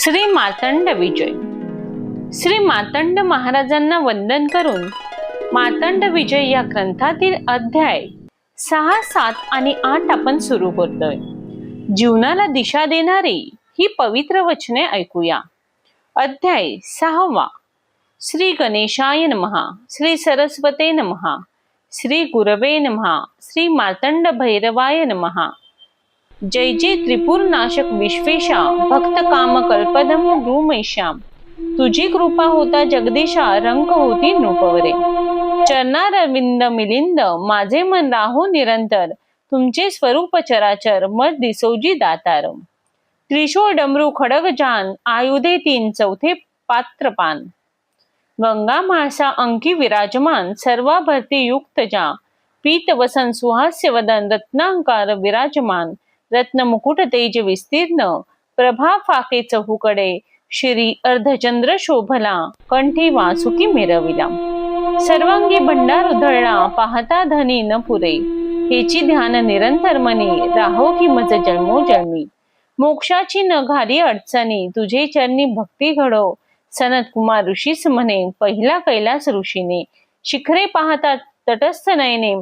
श्री मार्तंड विजय. श्री मार्तंड महाराजांना वंदन करून मार्तंड विजय या ग्रंथातील अध्याय सहा सात आणि आठ आपण सुरू करतोय. जीवनाला दिशा देणारी ही पवित्र वचने ऐकूया. अध्याय सहावा. श्री गणेशाय नमहा श्री सरस्वते नमहा श्री गुरवे नमहा श्री मार्तंड भैरवाय नमहा जय जय त्रिपुर नाशक विश्वेशा भक्त काम कल्पदम भ्रूमेश्याम तुझी कृपा होता जगदीशा रंग होती नृपवरे. चरणारविंद मिलिंद माझे मन राहो निरंतर. तुमचे स्वरूप चराचर मत दिसोजी दातार. त्रिशूळ डमरू खडग जान आयुधे तीन चौथे पात्रपान. गंगा माळसा अंकी विराजमान सर्वा भरती युक्त जा. पीत वसन सुहास्य वदन रत्नांकार विराजमान. रत्न मुकुट तेज विस्तीर्ण प्रभा फाके चहूकडे श्री अर्धचंद्र शोभला कंठी वासुकी मिरविला. सर्वांगी भंडार उधळला पाहता धनी न पुरे. हेची ध्यान निरंतर मनी राहो की मज जन्मो जन्मी मोक्षाची न घाली अडचणी तुझे चरणी भक्ती घडो. सनत कुमार ऋषीस म्हणे पहिला कैलास ऋषीने. शिखरे पाहता तटस्थ नयने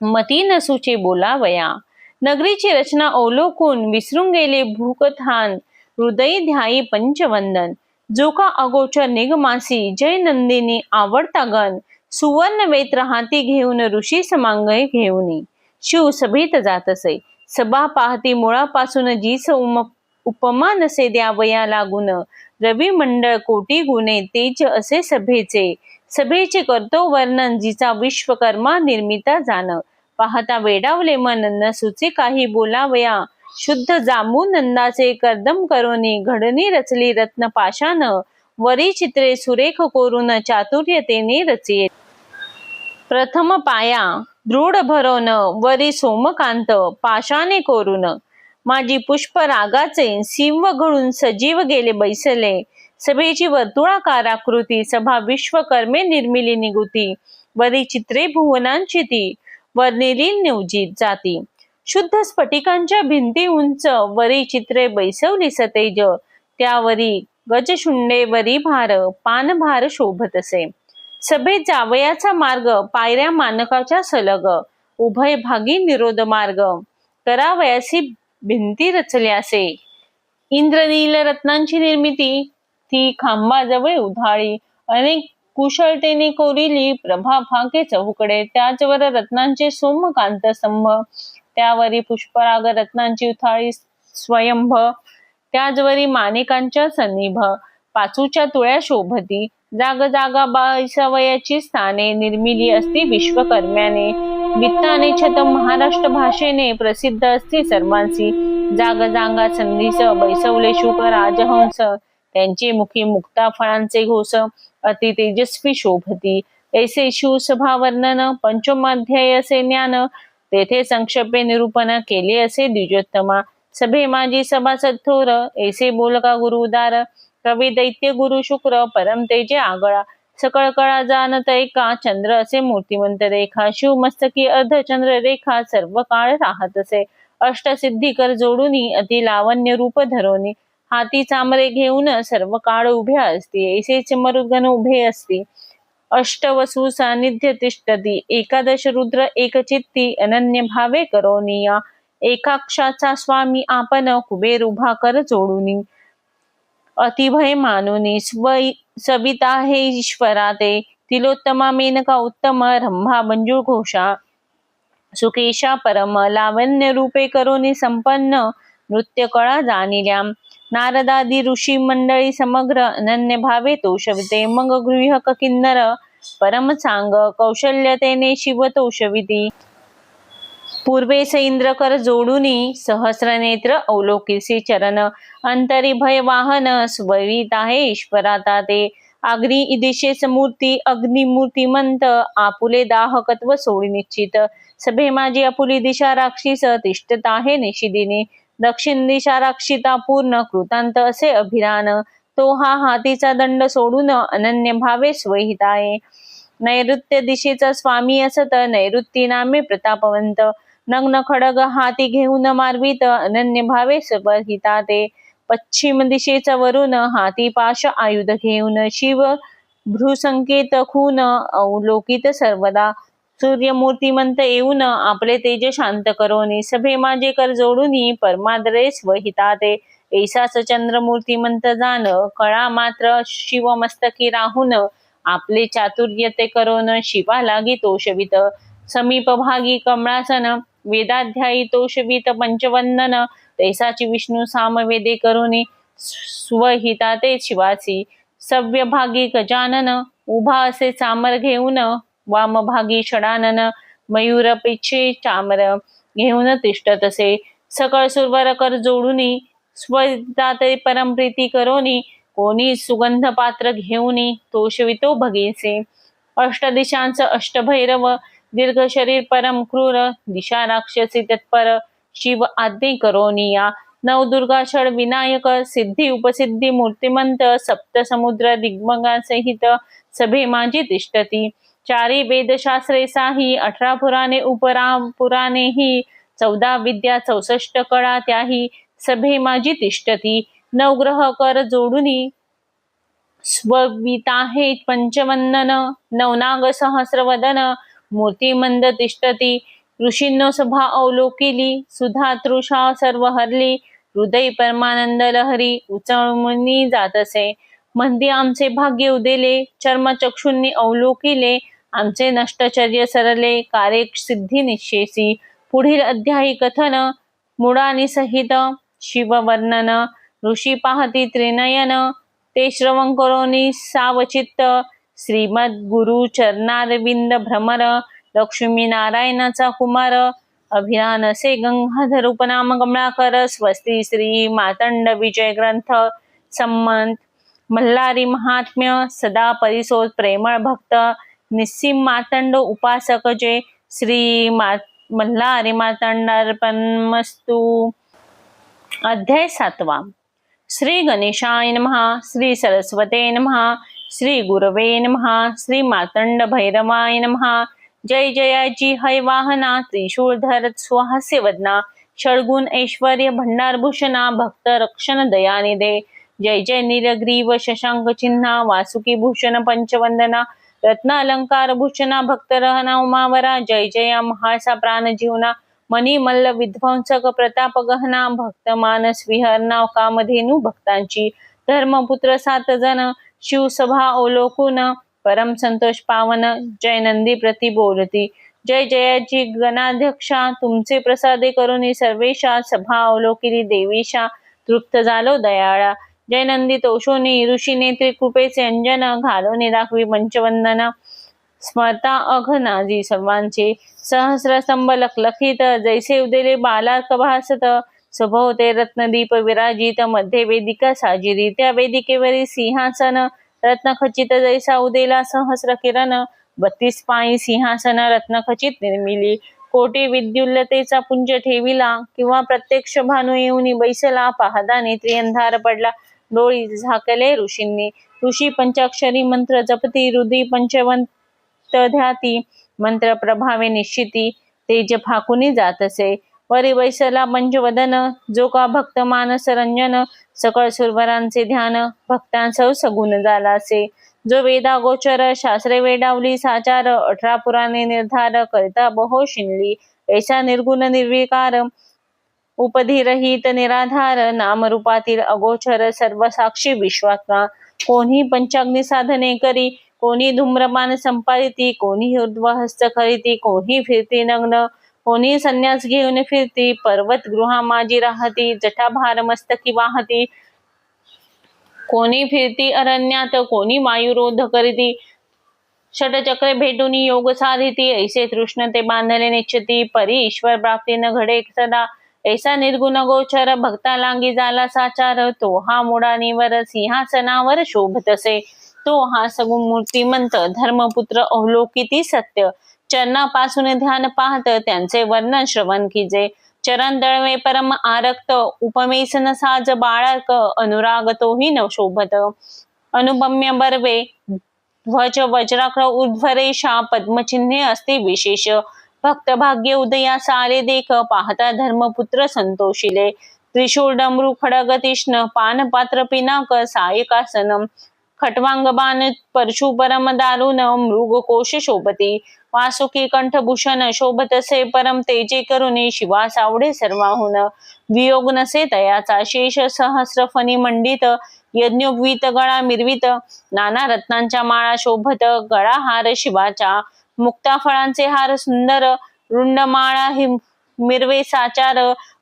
मती नसूचे बोलावया. नगरीची रचना अवलोकून विसरून गेले भूकथान हृदय ध्यायी पंचवंदन. जो का अगोचर निगमासी जय नंदिनी आवडता गण सुवर्ण वेत्र हाती घेऊन ऋषी समांगय घेऊन. शिव सभेत जात असे सभा पाहती मुळापासून जीस उम उपमा नसे द्यावया लागून. रवी मंडळ कोटी गुणे तेज असे सभेचे सभेचे करतो वर्णन जिचा विश्वकर्मा निर्मिता जाण. पाहता वेडावले मन न सुचे काही बोलावया. शुद्ध जांबू नंदाचे कर्दम करोनी घडणी रचली रत्न पाशान वरी चित्रे सुरेख कोरून चातुर्यतेने रचिये प्रथम पाया दृढ भरवण वरी सोमकांत पाशाने कोरून. माझी पुष्प रागाचे सिंह घडून सजीव गेले बैसले. सभेची वर्तुळाकार आकृती सभा विश्वकर्मे निर्मिली निगुती वरी चित्रे भुवनांची ती वर्णिली निवजीत जाती. शुद्ध स्फटिकांच्या भिंती उंच वरी चित्रे बैसवली सतेज त्यावरी गजशुंडे वरी भार पानभार शोभत असे. सभेत जावयाचा मार्ग पायऱ्या मानकाच्या सलग उभय भागी निरोध मार्ग करावयासी भिंती रचल्यासे इंद्रनील रत्नांची निर्मिती ती खांबाजवळ उधाळी अनेक कुशलतेने कोरिली प्रभा भागे चहूकडे त्याचवर रत्नांचे सोमकांत स्तंभ त्यावरी पुष्पराग रत्नांची उथाळी स्वयंभ त्याचवरी मानिकांच्या सन्निभ पाचूच्या तुळ्या शोभती जाग जागा बाईसावयाची स्थाने निर्मिली असती विश्वकर्म्याने वित्ताने छत महाराष्ट्र भाषेने प्रसिद्ध असती सर्वांसी जाग जागा संधीस बैसवले शुक राजहंस त्यांचे मुखी मुक्ता फळांचे घोस अति तेजस्वी शोभती. ऐसे शिवसभा वर्णन पंचमाध्याय असे ज्ञान तेथे संक्षेपे निरूपण केले असे द्विजोत्तमा. सभे माझी सभासद थोर ऐसे बोलका गुरु उदार. कवी दैत्य गुरु शुक्र परम तेजे आगळा. सकळ कळा जाणत एका चंद्र असे मूर्तिमंत रेखा. शिव मस्तकी अर्धचंद्र रेखा सर्व काळ राहत असे. अष्टसिद्धी कर जोडूनी अति लावण्य रूप धरोनी. हाती चामरे घेऊन सर्व काळ उभ्या असती. ऐसेच मरुगण उभे असती. अष्टवसु सानिध्य तिष्ठती. एकादश रुद्र एकचित्ती अनन्य भावे करोनिया. एकाक्षाचा स्वामी आपण कुबेर उभा कर जोडूनी. अतिभय मानुनी. स्व सविता हे ईश्वरा ते. तिलोत्तमा मेनका उत्तम रंभा मंजूळ घोषा. सुकेशा परम लावण्य रूपे करोनी संपन्न. नृत्य कळा जाणिल्या. नारदादी ऋषी मंडळी समग्र अनन्य भावे तोषविते मग गृहक किन्नर परम सांग कौशल्यतेने शिव तोषविती. पूर्वे इंद्र कर जोडूनी सहस्र नेत्र अवलोकिसी चरण अंतरी भय वाहन स्वरित आहे ईश्वराता ते. अग्नी दिशेस मूर्ती अग्निमूर्तिमंत आपुले दाहकत्व सोडी निश्चित. सभे माझी आपुली दिशा राक्षीस तिष्ठत आहे निशिदिनी. दक्षिण दिशा राक्षिता पूर्ण कृतांत असे अभिरान तो हा हातीचा दंड सोडून अनन्य भावे स्वहिताये नैऋत्य दिशेचा स्वामी असत नैऋत्ती नामे प्रतापवंत. नग्न खडग हाती घेऊन मार्वित अनन्य भावे स्वहिता ते पश्चिम दिशेचा वरून हाती पाश आयुध घेऊन शिव भ्रुसंकेत खून अवलोकित सर्वदा. सूर्यमूर्तिमंत येऊन आपले तेज शांत करोनी सभे माझे कर जोडून परमादरे स्वहिता ते ऐसाच चंद्रमूर्तिमंत जाण कळा मात्र शिवमस्तकी राहून आपले चातुर्य ते करोन शिवा लागी तोषवित. समीप भागी कमळासन वेदाध्यायी तोषवित पंचवंदन तैसाची विष्णू सामवेदे करुणी स्वहिता ते शिवासी. सव्यभागी गजानन उभा असे चामर घेऊन वामभागी षडानन मयूर पिछे चामर घेऊन तिष्ठत असे सकळ सुरवर कर जोडूनी स्वदाते परमप्रीती करोनी कोणी सुगंध पात्र घेऊनी तोषवितो भगीसे अष्टदिशांच अष्टभैरव दीर्घ शरीर परम क्रूर दिशा राक्षसी तत्पर शिव आज्ञे करोनिया नवदुर्गा षड विनायक सिद्धी उपसिद्धी मूर्तिमंत सप्त समुद्र दिग्मगासहित सभे माझी तिष्ठती. चारी वेदशास्त्रे साही अठरा पुराणे उपरा पुराणे ही चौदा विद्या चौसष्ट कळा त्याही सभे माझी तिष्ठती. नवग्रह कर जोडुनी स्वविताहे पंचवंदन नवनाग सहस्रवदन मूर्तिमंद तिष्ठती. ऋषींनो सभा अवलोकिली सुधा तृषा सर्व हरली हृदय परमानंद लहरी उचळमुनी जातसे. मंदी आमचे भाग्य उदेले चर्मचक्षुंनी अवलोकिले आमचे नष्टचर्य सरले कार्य सिद्धी निश्चेसी पुढील अध्यायी कथन मुळानी सहित शिववर्णन. ऋषी पाहती त्रिनयन ते श्रवण करोनी सावचित्त. श्रीमद गुरु चरणारविंद भ्रमर लक्ष्मी नारायणाचा कुमार. अभिरानसे गंगाधर उपनाम कमळाकर स्वस्ती श्री मातंड विजय ग्रंथ. संमंत मल्हारी महात्म्य सदा परिसोद प्रेमळ भक्त निस्सिम मातंड उपासक जे श्री मा मल्हारी मातंडार्पणमस्तू. अध्याय सातवा. श्री गणेशाय महा श्री सरस्वते महा श्री गुरवे महा श्री मातंड भैरवाय महा जय जयाची हय वाहना त्रिशूळधर सुहास्य वदना षडगुण ऐश्वर्य भंडारभूषणा भक्त रक्षण दयानिदे जय जय निलग्रीव शशांक चिन्हा वासुकी भूषण पंचवंदना रत्न अलंकार भूषणा भक्त रहना उमावरा जय जया महासा प्राण जीवना मनी मल्ल विध्वंसक प्रताप गहना भक्त मानस विहरणा कामधेनू भक्तांची धर्मपुत्र सात जन शिवसभा अवलोकून परम संतोष पावन जय नंदी प्रति बोलती जय जयाची गणाध्यक्षा तुमचे प्रसादे करून सर्वेशा सभा अवलोकिनी देवीशा तृप्त झालो दयाळा जय नंदी तोषोनी ऋषीने नेत्री कृपेचे अंजन घालोनी दाखवी पंचवंदन. स्मरता अघनाजी सर्वांचे सहस्र स्तंभ लखलखित. जैसे उदेले बाला भासत सभोवते रत्नदीप विराजित. मध्ये वेदिका साजिरी. त्या वेदिकेवरील सिंहासन रत्नखचित जैसा उदेला सहस्र किरण. बत्तीस पायी सिंहासन रत्नखचित निर्मिली. कोटी विद्युल्लतेचा पुंज ठेविला. किंवा प्रत्यक्ष भानू येऊन बैसला. पाहदा नेत्री अंधार पडला. डोळी झाकले ऋषींनी. ऋषी पंचाक्षरी मंत्र जपती हृदय पंचवंत ध्याती मंत्र प्रभावे निश्चिती तेज फाकुनी जात असे वरी वैसला पंचवदन जो का भक्त मानस रंजन सकळ सुरवरांचे ध्यान भक्तांसह सगुण झाला असे जो वेदा गोचर शास्त्रे वेडावली साचार अठरा पुराणे निर्धार करिता बहो शिनली ऐसा निर्गुण निर्विकार उपधिरहित निराधार नामरूपातील अगोचर सर्वसाक्षी विश्वात्मा. कोणी पंचाग्नी साधने करी कोणी धूम्रपान संपादिती कोणी ऊर्ध्वहस्त करीती कोणी फिरती नग्न कोणी संन्यास घेऊन फिरती पर्वत गृहा माझी राहती जटाभार मस्तकी वाहती. कोणी फिरती अरण्यात कोणी वायुरोध करीती. षटचक्रे भेटून योग साधिती ऐसे तृष्ण ते बांधले निश्चिती परी ईश्वर प्राप्ती न घडे सदा ऐसा निर्गुण गोचर भक्ता लांगी झाला साचार तो हा मुडानीवर सिंहासनावर शोभतसे. तो हा सगुण मूर्तिमंत धर्मपुत्र अवलोकिती सत्य. चरणापासून ध्यान पाहत त्यांचे वर्णन श्रवण किजे. चरण दळवे परम आरक्त उपमेसन साज बाळक अनुराग तोही न शोभत. अनुपम्य बर्वे ध्वज वज्राक्र उर्ध्वरेषा पद्मचिन्हे असते विशेष. भक्त भाग्य उदयास आले देख पाहता धर्मपुत्र संतोषिले. त्रिशूळ डमरू खडग पान पानपात्र पिनाक सायकासन. खटवांग बाण परशु परम दारुण मृग कोश शोभती. वासुकी कंठभूषण शोभतसे परम तेजे करुणी शिवा सावडे सर्वाहुन. वियोग नसे तयाचा शेष सहस्र फणी मंडित यज्ञोपवीत गळा मिरवित. नाना रत्नांच्या माळा शोभत गळा हार शिवाच्या मुक्ता फळांचे हार सुंदर रुंडमाळा हि मिरवे साचार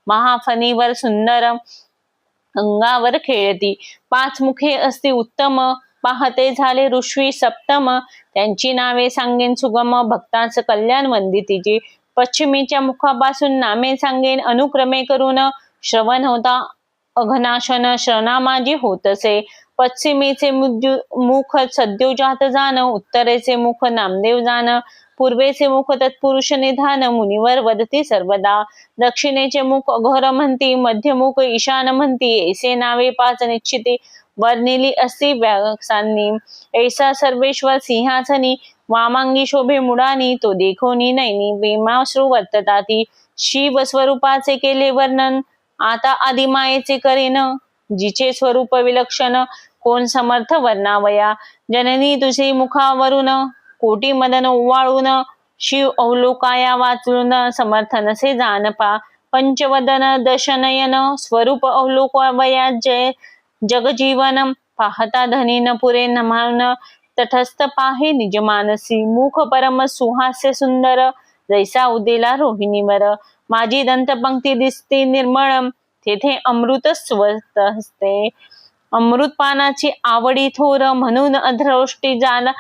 महाफणीवर सुंदर अंगावर खेळती. पाच मुखे असती उत्तम पाहते झाले ऋषी सप्तम. त्यांची नावे सांगेन सुगम भक्तांच कल्याण वंदितीची. पश्चिमेच्या मुखापासून नामे सांगेन अनुक्रमे करून श्रवण होता अघनाशन श्रवणामाजी होतसे. पश्चिमेचे मुद्यु- मुख सद्योजात जाण उत्तरेचे मुख नामदेव जाण पूर्वेचे मुख तत्पुरुष निधान मुनिवर वदती सर्वदा. दक्षिणेचे मुख अघोर म्हणती मध्यमुख ईशान म्हणती ऐसे नावे पाच निश्चिती वर्णिली असती व्यासांनी. ऐसा सर्वेश्वर सिंहासनी वामांगी शोभे मुडानी तो देखोनी नैनी भीमाश्रू वर्तताती. शिव स्वरूपाचे केले वर्णन आता आदिमायेचे करेन जिचे स्वरूप विलक्षण कोण समर्थ वर्णावया? जननी तुझी मुखावरून कोटी मदन उवाळून शिव अवलोकाया वाचून समर्थ नसे जानपा पंचवदन दशनयन स्वरूप अवलोकवया जय. जगजीवन पाहता धनी न पुरे नमान तटस्थ पाहे निज मानसी. मुख परम सुहास्य सुंदर जैसा उदेला रोहिणीवर. माझी दंतपंक्ती दिसते निर्मळ तेथे अमृत स्वस्त असते अमृतपानाची आवडी थोर म्हणून अधरोष्टी जाला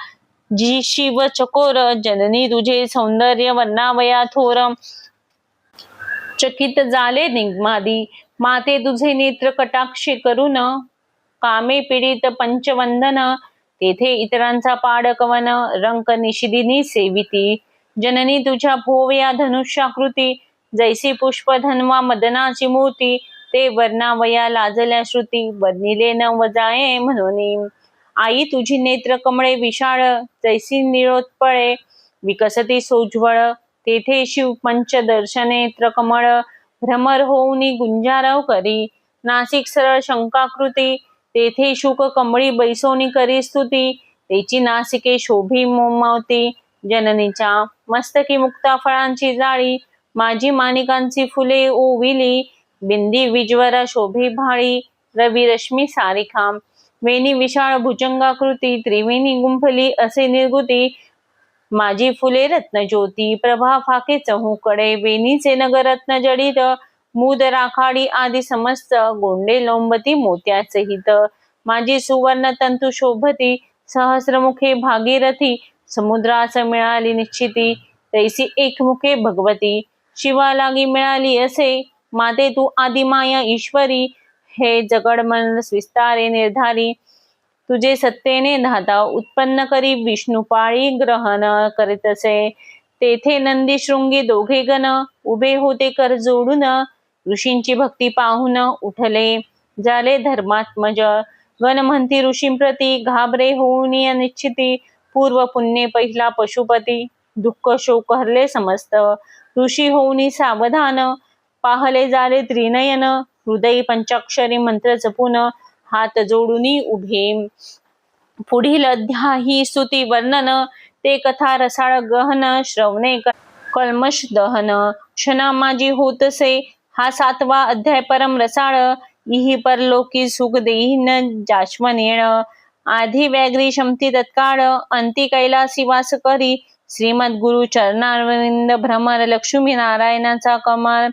जी शिव चकोर जननी तुझे सौंदर्य वर्णावया थोर. चकित झाले निगमादी माते तुझे नेत्र कटाक्षी करून कामे पीडित पंचवंदन तेथे इतरांचा पाडकवन रंक निशिदिनी सेविती जननी तुझ्या भोवया धनुष्याकृती. जैसी पुष्प धन्वा मदनाची मूर्ती ते वर्णावया लाजल्या श्रुती बदनिले न वजाये म्हणून आई तुझी नेत्र कमळे विशाळ जैसी निळोत्पळे विकसती सोज्वळ तेथे शिव पंच दर्शनेत्र कमळ. भ्रमर होऊनी गुंजारव करी. नासिक सरळ शंकाकृती तेथे शुक कमळी बैसोनी करी स्तुती. तेची नासिके शोभी मोमावती. जननीच्या मस्तकी मुक्ता फळांची जाळी. माझी मानिकांची फुले ओविली. बिंदी विज्वर शोभेभाळी रवी रश्मी सारिखाम वेणी विशाळ भुजंगाकृती त्रिवेणी गुंफली असे निर्गुती माझी फुले रत्नज्योती प्रभा फाके चहूकडे वेणीचे नगरत्न जडित मूद राखाडी आदी समस्त गोंडे लोंबती मोत्याचे हित माझी सुवर्ण तंतू शोभती सहस्रमुखे भागीरथी समुद्रास मिळाली निश्चिती तैसी एकमुखे भगवती शिवा लागी मिळाली असे माते तू आदिमाया ईश्वरी हे जगड मन विस्तारे निर्धारी. तुझे सत्तेने धाता उत्पन्न करी विष्णू पाळी ग्रहण करीतसे तेथे नंदी शृंगी दोघे गण उभे होते कर जोडून. ऋषींची भक्ती पाहून उठले. झाले धर्मात्मज. गण म्हणती ऋषींप्रती घाबरे होऊन निश्चिती. पूर्व पुण्ये पहिला पशुपती. दुःख शोक हरले समस्त. ऋषी होऊनी सावधान. पाहले जाले त्रिनयन हृदय पंचाक्षरी मंत्र जपून हात जोडूनी उभे. पुढील अध्यायी स्तुती वर्णन ते कथा रसाळ गहन श्रवणे कलमश दहन. क्षणा माझी होतसे हा सातवा अध्याय परम रसाळ. इही परलोकी सुख देईन जाश्वन येण आधी व्याघ्री शमती तत्काळ अंती कैलासी वास करी. श्रीमद गुरु चरणारविंद भ्रमर लक्ष्मी नारायणाचा कमल.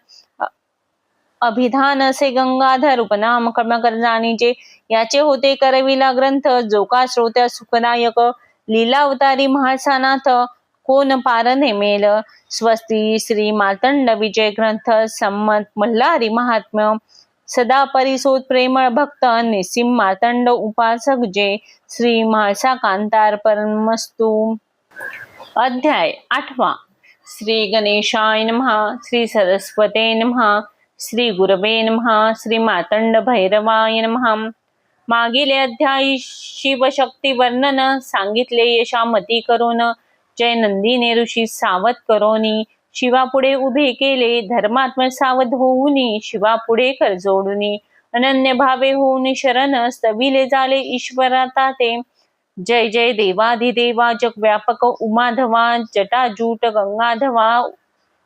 अभिधान असे गंगाधर उपनाम कर्मकर जाणीचे याचे होते करविला ग्रंथ जो का श्रोत्या सुखदायक लीलावतारी महासानाथ कोण पार नेमेल स्वस्ती श्री मातंड विजय ग्रंथ संमत मल्हारी महात्म्य. सदा परिसोत प्रेमळ भक्त निसिम मातंड उपासक जे. श्री म्हाळसा कांतार परमस्तू. अध्याय आठवा. श्री गणेशाय नमः श्री सरस्वते नमः. श्री गुरवे महा श्री मातंड भैरवाय महा मागील अध्यायी शिवशक्ती वर्णन सांगितले यशामती करून जय नंदिने ऋषी सावध करोनी शिवापुढे उभे केले धर्मात्म सावध होऊनी शिवापुढे कर जोडुनी. अनन्य भावे होऊन शरण स्तविले झाले ईश्वराता ते जय जय देवाधिदेवा जग व्यापक उमाधवा जटाजूट गंगाधवा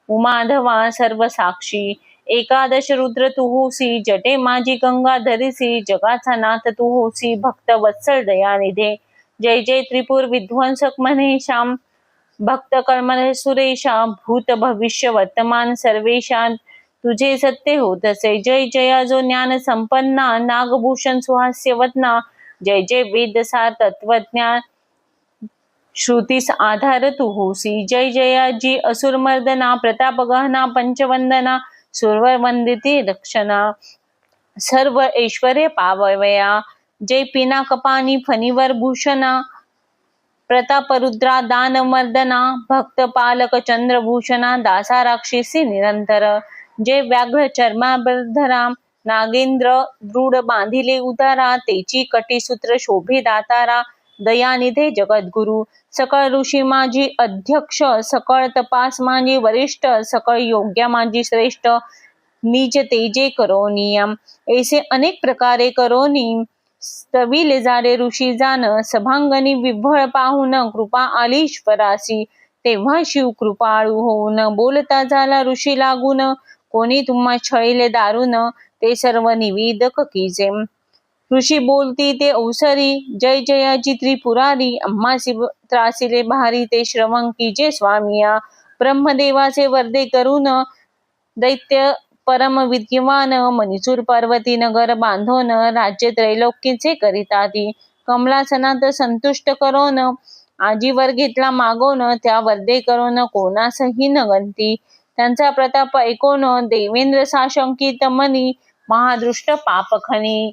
उमाधवा सर्व साक्षी एकादश रुद्र तू होसी जटे माझी गंगा धरिसी जगाचा नाथ तू होसी भक्त वत्सल दयानिधे जय जय त्रिपुर विध्वंसक म्हणे श्याम. भक्त कर्मन सुरेशा भूत भविष्य वर्तमान सर्वेशा तुझे सत्य होत असे जय जया जो ज्ञान संपन्ना नागभूषण सुहास्य वदना. जय जय वेदसार तत्वज्ञान श्रुतीस आधार तू होसी जय जया जी असुरमर्दना प्रताप गहना पंचवंदना. सुरवर रक्षणा सर्व ऐश्वर्य पावया जय पिना कपानी फणीवर भूषणा। प्रतापरुद्रा दानमर्दना। भक्त पालक चंद्रभूषणा। दासा राक्षसी निरंतर। जे व्याघ्र चर्माबधरा नागेंद्र दृढ बांधिले उदारा तेची कटीसूत्र शोभे दातारा दयानिधे जगद्गुरु। सकळ ऋषी माझी अध्यक्ष सकळ तपास माझी वरिष्ठ सकळ योग्य माझी श्रेष्ठ। निज तेजे करोनियम ऐसे अनेक प्रकारे करोणी तविले जारे ऋषी जाण सभांगणी विभळ पाहून कृपा आली ईश्वरासी तेव्हा शिव कृपाळू होऊन बोलता झाला ऋषी लागून। कोणी तुम्हा छळीले दारून ते सर्व निवेदक कीजे ऋषी बोलती ते अवसरी जय जयाची त्रिपुरारी आम्हासी त्रासिले भारी ते श्रवंकी जे स्वामिया ब्रह्मदेवाचे वर्दे करून दैत्य परम विद्यमान मणिचूर पर्वती नगर बांधून राज्य त्रैलोक्यचे करिताती कमलासनात संतुष्ट करून आजीवर घेतला मागोन त्या वर्दे करून कोणासही न गंती त्यांचा प्रताप ऐकून देवेंद्र साशंकित मनी महादृष्ट पापखनी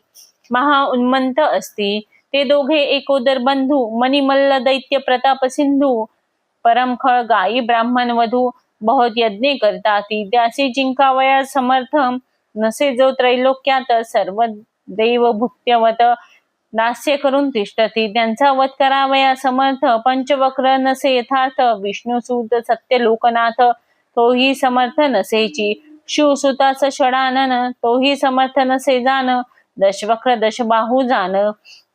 महा उन्मंत असती. ते दोघे एकोदर बंधू मणिमल्ल दैत्य प्रताप सिंधू परमखळ गायी ब्राह्मण वधू बहुत यज्ञ करतात. त्यासी जिंकावया समर्थ नसे जो त्रैलोक्यात सर्व देव भुक्त्यवत दास्य करून तिष्ठती. त्यांचा वध करावया समर्थ पंचवक्र नसे यथार्थ विष्णुसूत सत्य लोकनाथ तोही समर्थ नसेची. शिवसुताच षडानन तोही समर्थ नसे जाण दशवक्र दशबाहू जाण.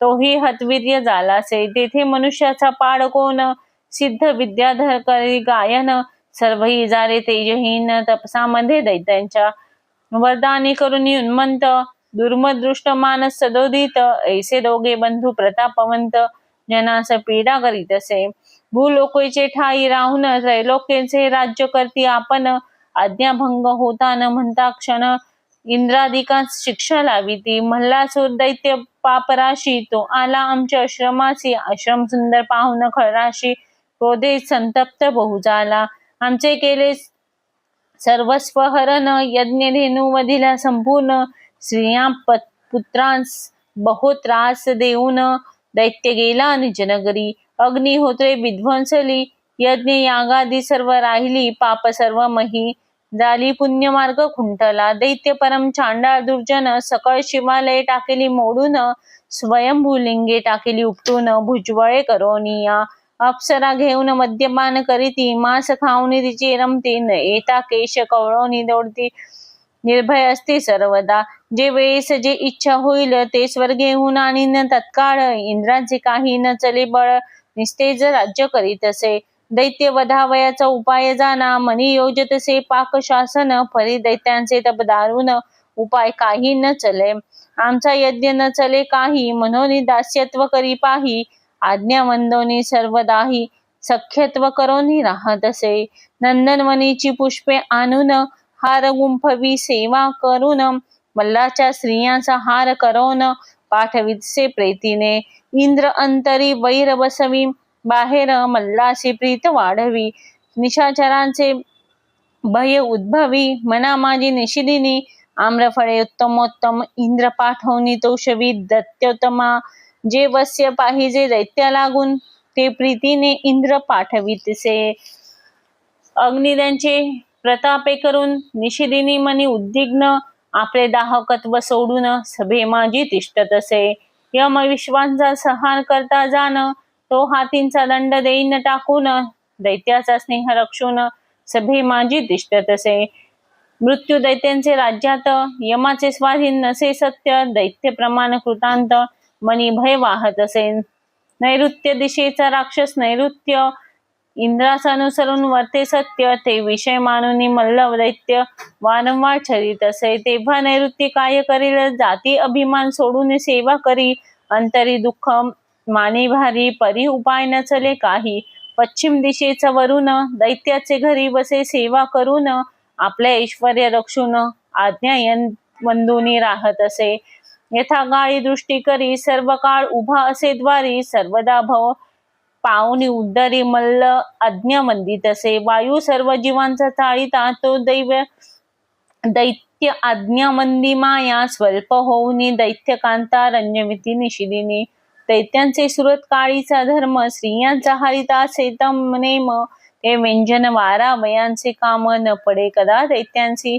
तोही हतवीर्य झालासे तेथे मनुष्याचा पाड कोण? सिद्ध विद्याधर करी गायन. सर्व इजारे तेजहीन तपसामध्ये दैत्यांच्या वरदानी करून उन्मंत दुर्मदृष्ट मानस सदोदित. ऐसे दोघे बंधू प्रतापवंत. जनास पीडा करीत असे. भूलोकेचे ठाई राहून त्रैलोकेचे राज्य करती आपण. आज्ञाभंग होता न म्हणता क्षण इंद्राधिका शिक्षा लाविती मल्हासूर दैत्य पापराशी तो आला आमच्या आश्रमासी आश्रम सुंदर पाहून खळराशी क्रोधे संतप्त बहु झाला आमचे केले सर्वस्व हरण यज्ञ धेनुवधीला संपूर्ण. स्त्रिया पुत्रांस बहु त्रास देऊन दैत्य गेला निजनगरी अग्निहोत्रे विध्वंसली. यज्ञ यागादी सर्व राहिली. पाप सर्व मही झाली पुण्यमार्ग खुंटला. दैत्य परम चांडा दुर्जन सकळ शिवालय टाकेली मोडून स्वयंभूलिंगे टाकेली उपटून भुजवळे करोनिया. अप्सरा घेऊन मद्यपान करीती मांस खाऊन तिची रमती न येता केश कवळोनी दौडती. निर्भय असते सर्वदा. जे वेळेस जे इच्छा होईल ते स्वर्गेहून आणि न तत्काळ इंद्राचे काही न चले बळ निस्तेज राज्य करीत असे. दैत्य वधावयाचा उपाय जाना मनी योजतसे पाक शासन फरी दैत्यांचे तप दारुण उपाय काही न चले. आमचा यज्ञ न चले काही म्हणून दास्यत्व करी पाही आज्ञा वंदोनी सर्वदाही सख्यत्व करोनी राहत असे नंदनवनीची पुष्पे आणून हार गुंफवी सेवा करून मल्लाच्या स्त्रियांचा हार करून पाठवितसे प्रेतीने. इंद्र अंतरी वैर बसवी बाहेर मल्लाशी प्रीत वाढवी. निशाचरांचे भय उद्भवी. मना माझी निशिलिनी आम्रफळे उत्तमोत्तम इंद्र पाठवणी तोषवी दत्योत्तमा जे वस्य पाहिजे दैत्या लागून ते प्रीतीने इंद्र पाठवितसे अग्नी त्यांचे प्रतापे करून निशिदिनी मनी उद्विग्न आपले दाहकत्व सोडून सभे माझी तिष्ठत असे यम विश्वांचा सहान करता जाण तो हातींचा दंड देईन टाकून दैत्याचा स्नेह रक्षून सभे माझी तिष्ठ तसे. मृत्यू दैत्यांचे राज्यात यमाचे स्वाधीन नसे सत्य दैत्य प्रमाण कृतांत मनी भय वाहत असे. नैऋत्य दिशेचा राक्षस नैऋत्य इंद्रास अनुसरून वर्ते सत्य ते विषय मानून मल्लव दैत्य वारंवार छरित असे. तेव्हा नैऋत्य काय करील? जाती अभिमान सोडून सेवा करी अंतरी दुःख माने भारी परी उपाय नचले काही. पश्चिम दिशेचा वरून दैत्याचे घरी बसे सेवा करून आपले ऐश्वर रक्षून आज्ञा बंधूनी राहत असे. यथा गाळी दृष्टी करी सर्व काळ उभा असे द्वारी सर्वदा भव पाहुणी उद्दरी मल्ल आज्ञा मंदित असे. वायू सर्व जीवांचा चाळीता तो दैव दैत्य आज्ञा मंदी माया स्वल्प होऊनी दैत्य कांता रंजमिती निशिदिनी. दैत्यांचे सुरत काळीचा धर्म स्त्रियांचा हरिता सेतम नेम हे व्यंजन वारा वयांचे काम न पडे कदा दैत्यांची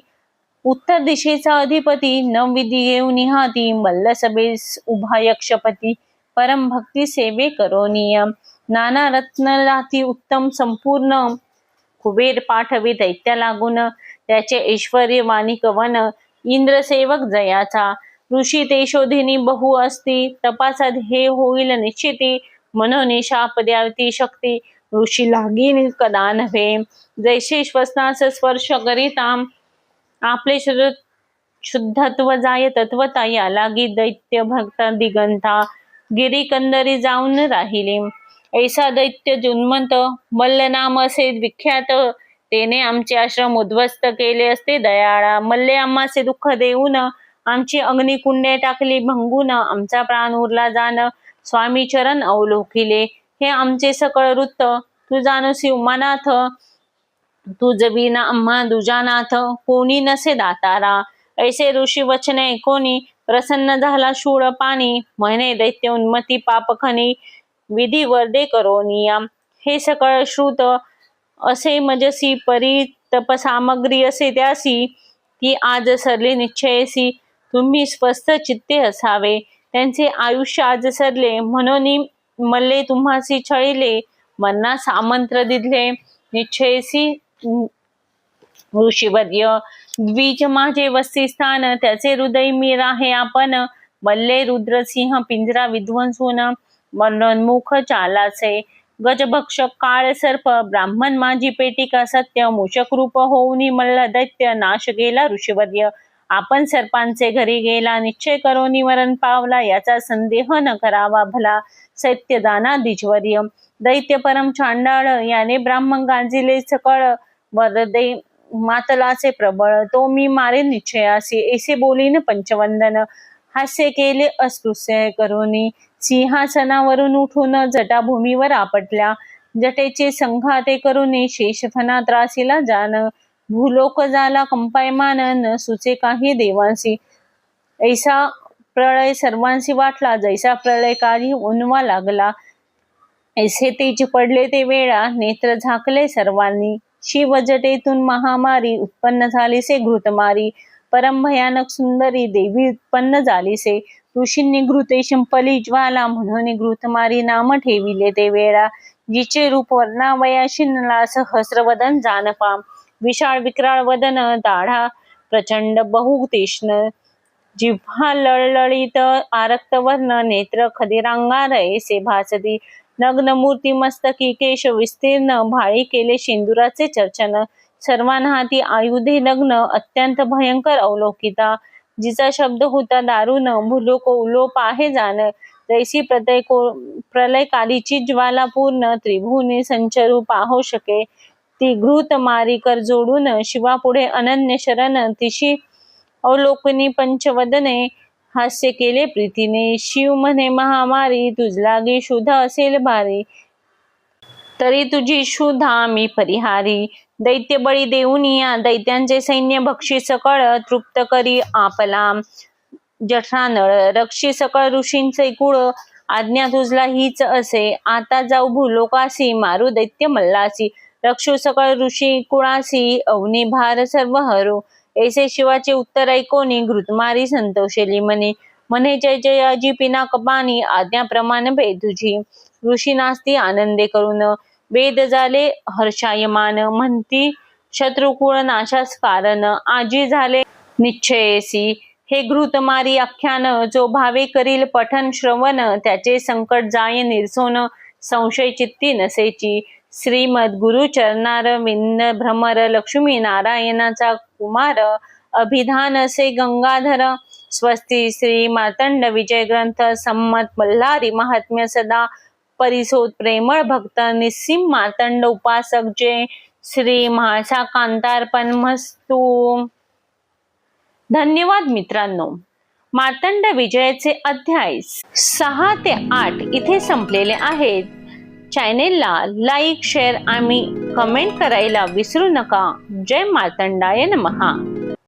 उत्तर दिशेचा अधिपती न घेऊन निहाती मल्ल उभा यक्षपती परम भक्ती सेवे करो नियम नाना रत्न राती उत्तम संपूर्ण. कुबेर पाठवी दैत्य लागून त्याचे ऐश्वर्य वाणी कवन इंद्रसेवक जयाचा. ऋषी ते शोधिनी बहु असती तपासात हे होईल निश्चिती म्हणून शाप द्यावती शक्ती. ऋषी लागीन कदा नव्हे जैसे श्वसनास स्पर्श करीता आपले शुद्धत्व जाय तत्वता या लागी दैत्य भक्त दिगंता गिरी कंदरी जाऊन राहिले. ऐसा दैत्य जुन्मंत मल्लनाम असे विख्यात तेने आमचे आश्रम उद्ध्वस्त केले असते दयाळा. मल्ले आम्हाचे दुःख देऊन आमची अग्निकुंडे टाकली भंगून आमचा प्राण उरला जाण. स्वामी चरण अवलोकिले हे आमचे सकळ वृत्त. तू जाणसी उमानाथ तू जबीना आम्हा दुजानाथ. कोणी नसे दातारा. ऐसे ऋषी वचने कोणी. प्रसन्न झाला शूळ पाणी. म्हणे दैत्य उन्मती पापखनी विधी वर्दे करो नियम. हे सकळ श्रुत. असे मजसी परी तपसामग्री असे त्यासी. ती आज सरली निश्चयसी. तुम्ही स्वस्थ चित्ते असावे. त्यांचे आयुष्य आज सरले म्हणून मल्ले तुम्हासी छळिले. मन्ना सामंत्र दिले निश्चयसी ऋषीवर्य. द्विज माझे वस्तीस्थान. त्याचे हृदय मी राहे आपण. मल्ले रुद्रसिंह पिंजरा विध्वंसून. मनोन्मुख चालाचे गजभक्षक काळ सर्प. ब्राह्मण माझी पेटिका सत्य. मूषक रूप होऊनी मल्ल दैत्य नाश गेला ऋषीवर्य. आपण सर्पांचे घरी गेला निश्चय करो निवरण पावला याचा संदेह न करावा भला. सैत्यदाना द्विजवर्य दैत्य परम चांडाळ याने ब्राह्मण गांजिले सकळ वरदे मातलाचे प्रबळ. तो मी मारे निश्चयासी ऐसे बोलीन पंचवंदन. हास्य केले अस्पृश्य करोनी सिंहासनावरून उठून जटाभूमीवर आपटल्या. जटेचे संघाते करून शेषफना त्रासीला जाण. भूलोक झाला कंपायमान न सुचे काही देवांसी ऐसा प्रळय सर्वांशी वाटला जैसा प्रळयकारी उन्वा लागला. ऐसे तेज पडले ते वेळा नेत्र झाकले सर्वांनी. शिवजटेतून महामारी उत्पन्न झालीसे घृतमारी. परम भयानक सुंदरी देवी उत्पन्न झालीसे. ऋषींनी घृते शिंपली ज्वाला म्हणून घृतमारी नाम ठेविले ते वेळा. जिचे रूप वर्णावयाशी नला सहस्रवदन जानपा विशाळ विक्राळ वदन दाढा प्रचंड बहु तीक्ष्ण जिव्हा लळलळीत आरक्त वर्ण नेत्र खदिरांगार भासती नग्न मूर्ती मस्तकी केश विस्तीर्ण भाळी केले शेंदुराचे चर्चन सर्वांना हाती आयुधे नग्न अत्यंत भयंकर अवलोकिता जिचा शब्द होता दारुण भूलोक उलोप आहे जाण जैसी प्रलय प्रलयकालीची ज्वाला पूर्ण त्रिभुवनी संचरू पाहू शके ती घृत मारी कर जोडून शिवापुढे अनन्य शरण तिशी अवलोकनी पंचवदने हास्य केले प्रीतीने. शिव म्हणे महामारी तुझलागी शुद्ध असेल भारी. तरी तुझी शुद्धा मी परिहारी. दैत्य बळी देऊन या. दैत्यांचे सैन्य भक्षी सकळ तृप्त करी आपला. जठरानळ रक्षी सकळ ऋषींचे कुळ. आज्ञा तुझला हीच असे. आता जाऊ भूलोकासी मारू दैत्य मल्लासी रक्षू सकळ ऋषी कुळासी अवनी भार सर्व हरो ऐसे शिवाचे उत्तर ऐकोनी घृतमारी संतोषेली म्हणे म्हणे जय जय अजी कपानी पाणी आज्ञाप्रमाणे तुझी. ऋषी नास्ती आनंदे करून वेद झाले हर्षायमान. म्हणती शत्रुकुळ नाशास कारण. आजी झाले निश्चयेसी. हे घृतमारी आख्यान जो भावे करील पठन श्रवण त्याचे संकट जाय निरसोन संशय चित्ती नसेची. श्रीमद गुरु चरणार विंद भ्रमर लक्ष्मी नारायणाचा कुमार अभिधान असे गंगाधर स्वस्ती श्री मार्तंड विजय ग्रंथ संमत मल्हारी महात्म्य सदा परिसोद प्रेमळ भक्त निस्सिम मार्तंड उपासक जे श्री म्हाळसा कांतार्पण मस्तू. धन्यवाद मित्रांनो. मार्तंड विजयाचे अध्याय सहा ते आठ इथे संपलेले आहेत. चॅनेलला लाईक शेअर आणि कमेंट करायला विसरू नका. जय मार्तंडाय नमहा.